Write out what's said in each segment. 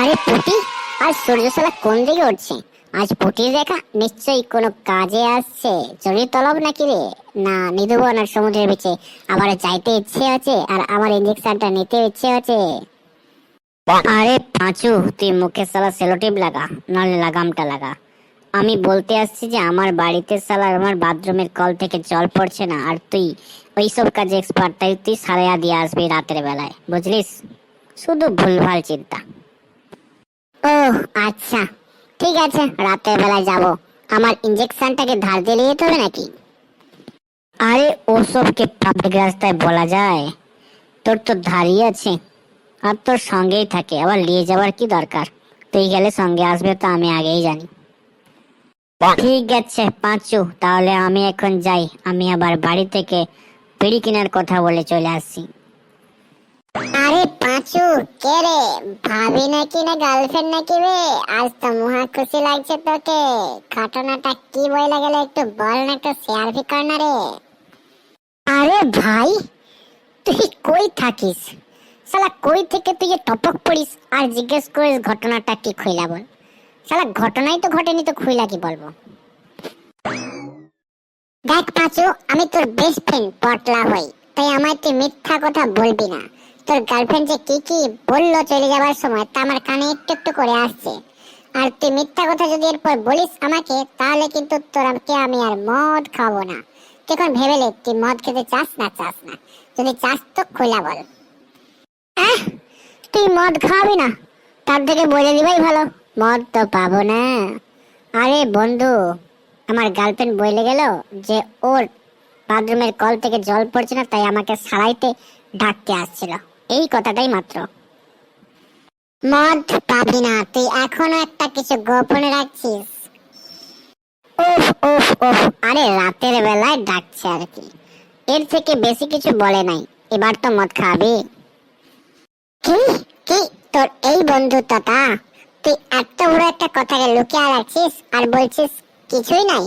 আরে পুটি, আজ সূর্যশালা কোন দিকে উঠছে? আজ পুটির দেখা নিশ্চয়ই কোনো কাজে আসছে। জরুরি তলব নাকি রে? না, নিধুবন আর সমুদ্রের বিচে আবার যাইতে ইচ্ছে আছে আর আমার ইঞ্জেকশনটা নিতে ইচ্ছে আছে। আরে পাঁচু, তুই মুখে সালা সেলোটিপ লাগা, নাহলে লাগামটা লাগা। আমি বলতে আসছি যে আমার বাড়িতে সালা আমার বাথরুমের কল থেকে জল পড়ছে না, আর তুই ওইসব কাজে এক্সপার্ট তাই তুই সারাইয়া দিয়ে আসবি রাতের বেলায়, বুঝলিস? শুধু ভুলভাল চিন্তা। আচ্ছা ঠিক আছে রাতের বেলায় যাব। আমার ইঞ্জেকশনটাকে ধার দিয়ে নিয়ে যেতে হবে নাকি? আরে ওসবকে পাবলিক রাস্তায় বলা যায়? তোর তো ধারই আছে আর তোর সঙ্গেই থাকে আবার নিয়ে যাওয়ার কি দরকার? তুই গেলে সঙ্গে আসবে তো আমি আগেই জানি। ঠিক আছে পাঁচু তাহলে আমি এখন যাই। আমি আবার বাড়ি থেকে বিড়ি কেনার কথা বলে চলে আসছি। আরে পাঁচু কে রে? ভাবি নাকি না গার্লফ্রেন্ড নাকি রে? আজ তো মহা খুশি লাগছে তোকে। ঘটনাটা কি বইলা গেলে একটু বল না একটু শেয়ার ভি কর না রে আরে ভাই তুই কই থাকিস? শালা কই থেকে তুই যে টপক পড়িস? আর জিজ্ঞেস করিস ঘটনাটা কি খুইলা বল। শালা ঘটনাই তো ঘটেনি তো খুইলা কি বলব? দেখ পাঁচু আমি তোর বেস্ট ফ্রেন্ড পটলা হই। তাই আমায় তুই মিথ্যা কথা বলবি না। তোর গার্লফ্রেন্ড যে কি কি বলল চলে যাবার সময় তা আমার কানে একটু একটু করে আসছে। আর তুই মিথ্যা কথা যদি এরপর বলিস আমাকে, তাহলে কিন্তু তোরকে আমি আর মদ খাব না। তুই এখন ভেবে লে তুই মদ খেতে চাস না চাস না। যদি চাস তো খোলা বল। তুই মদ খাবি না? তার থেকে বলে দিবাই ভালো, মদ তো পাবো না। আরে বন্ধু, আমার গার্লফ্রেন্ড বলে গেল যে ওর বাথরুমের কল থেকে জল পড়ছে না, তাই আমাকে সারাইতে ডাকতে আসছিল। এই কথাটাই মাত্র। মদ পাবি না তুই এখনও একটা কিছু গোপনে রাখছিস। উফ উফ উফ। আরে রাতের বেলায় ডাকছে আর কি। এর থেকে বেশি কিছু বলে নাই। এবার তো মদ খাবি। কি? কি? তোর এই বন্ধুত্বটা? তুই এত বড় একটা কথাকে লুকিয়ে রাখছিস আর বলছিস কিছুই নাই।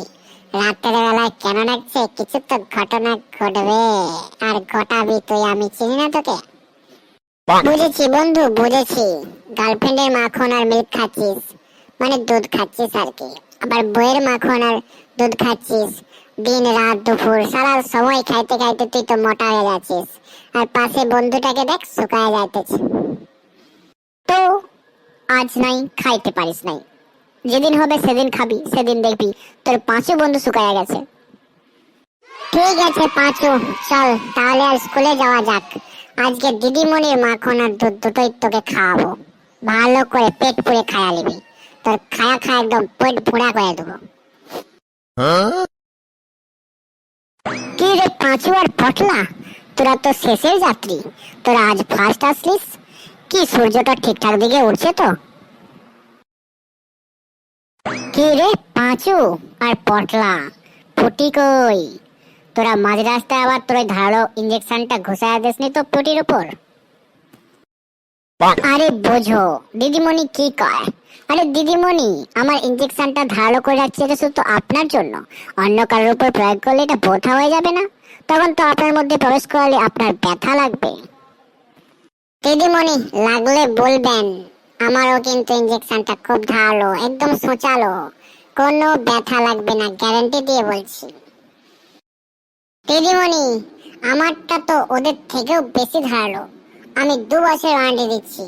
রাতের বেলায় কেন ডাকছে? কিছু তো ঘটনা ঘটবে। আর ঘটাবি তুই আমি চিনি না তোকে। বুঝেছি বন্ধু, বুঝেছি। গার্লফ্রেন্ডের মাখন আর মিল্ক খাচ্ছিস মানে দুধ খাচ্ছিস আর কি। আবার বইয়ের মাখন আর দুধ খাচ্ছিস, দিন রাত দুপুর সারা সময় খাইতে খাইতে তুই তো মোটা হয়ে যাচ্ছিস। আর পাশে বন্ধুটাকে দেখ, শুকায় যাইতেছে। তো, আজ নাই, খাইতে পারিস নাই। যেদিন হবে সেদিন খাবি, সেদিন দেখবি তোর পাঁচও বন্ধু শুকায় গেছে। ঠিক আছে পাঁচু, চল তাহলে আর স্কুলে যাওয়া যাক। আজকে দিদিমণির মাখন আর দুধ দুটোই তোকে খাওয়াবো। ভালো করে পেট পুড়ে খায়া নিবি। তোর খায়া খায়া একদম পেট পুড়া করে দেবো। কি রে পাঁচু আর পটলা, তোরা তো শেষের যাত্রী। তোরা আজ ফার্স্ট আসলিস। কি সূর্যটা ঠিকঠাক দিকে উঠছে তো? কি রে পাঁচু আর পটলা, ফুটি কই? তোরা মাঝ রাস্তায় আবার তোর ওই ধারালো ইঞ্জেকশনটা ঘুষায় দিসনি তো পুটির উপর? আরে বোঝো দিদিমণি কি কয়? আরে দিদিমণি আমার ইঞ্জেকশনটা ধারালো করে রাখছি এটা শুধু আপনার জন্য। অন্য কারোর উপর প্রয়োগ করলে এটা বোথা হয়ে যাবে না। তখন তো আপনার মধ্যে প্রবেশ করালে আপনার ব্যথা লাগবে। দিদিমণি লাগলে বলবেন আমারও কিন্তু ইঞ্জেকশনটা খুব ধারালো একদম সোচালো। কোনো ব্যথা লাগবে না গ্যারান্টি দিয়ে বলছি। দিদিমণি, আমারটা তো ওদের থেকেও বেশি ধারালো। আমি দু বছর ওয়ারেন্টি দিচ্ছি।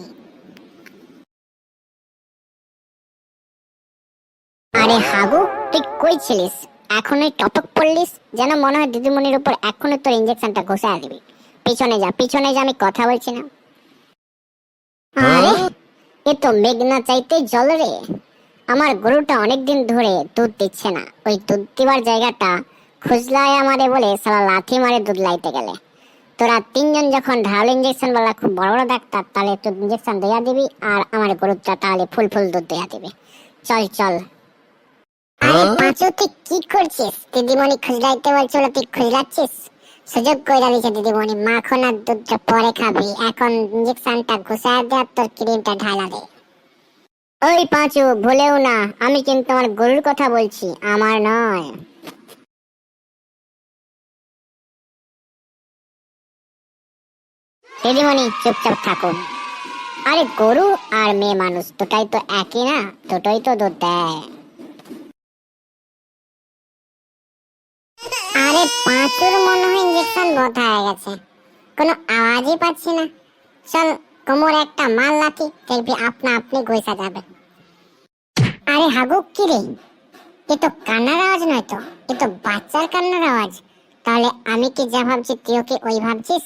আরে হাগু তুই কই ছিলিস? এখনই টপক পড়লিস? যেন মনে হয় দিদিমণির উপর এখনই তোর ইঞ্জেকশনটা ঘষে দিবি পিছনে যা পিছনে যা, আমি কথা বলছি না। আরে, এ তো মেঘনা চাইতে জল রে। আমার গরুটা অনেকদিন ধরে দুধ দিচ্ছে না। ওই দুধ দিবার জায়গাটা খুঁজলায় আমারে বলে সালা লাথি মারে দুধ লাইতে গেলে। তোরা তিনজন যখন ঢাল ইঞ্জেকশন বলা খুব বড় বড় ডাক্তার তাহলে একটু ইঞ্জেকশন দেয়া দিবি আর আমার গরুটা তাহলে ফুল ফুল দুধ দেয়া দিবি। চল চল। আরে পাঁচু তুই কি করছিস? দিদিমণি খুঁজলাইতে বলছিল তুই খুঁজলাচ্ছিস? সুযোগ কইরা দিছে দিদিমণি মাখন আর দুধটা পরে খাবি এখন ইঞ্জেকশনটা ঘুষায় দে আর তোর ক্রিমটা ঢালা দে। ওই পাঁচু ভুলেও না আমি কিন্তু আমার গরুর কথা বলছি আমার নয়। দিদিমণি চুপচাপ থাকুন। আরে গরু আর মেয়ে মানুষ, দুটাই তো একই না? দুটোই তো দুধ দেয়। আরে পাঁচুর মনে হয় ইঞ্জেকশন বন্ধ হয়ে গেছে। কোনো আওয়াজই পাচ্ছি না। চল, কোমর একটা মাল লাথি, দেখবি আপনা আপনি গইসা যাবে। আরে হাগু, কি রে? এ তো কান্নার আওয়াজ নয় তো? এ তো বাচ্চার কান্নার আওয়াজ। তাহলে আমি কি যা ভাবছি, তুইও কি ওই ভাবছিস?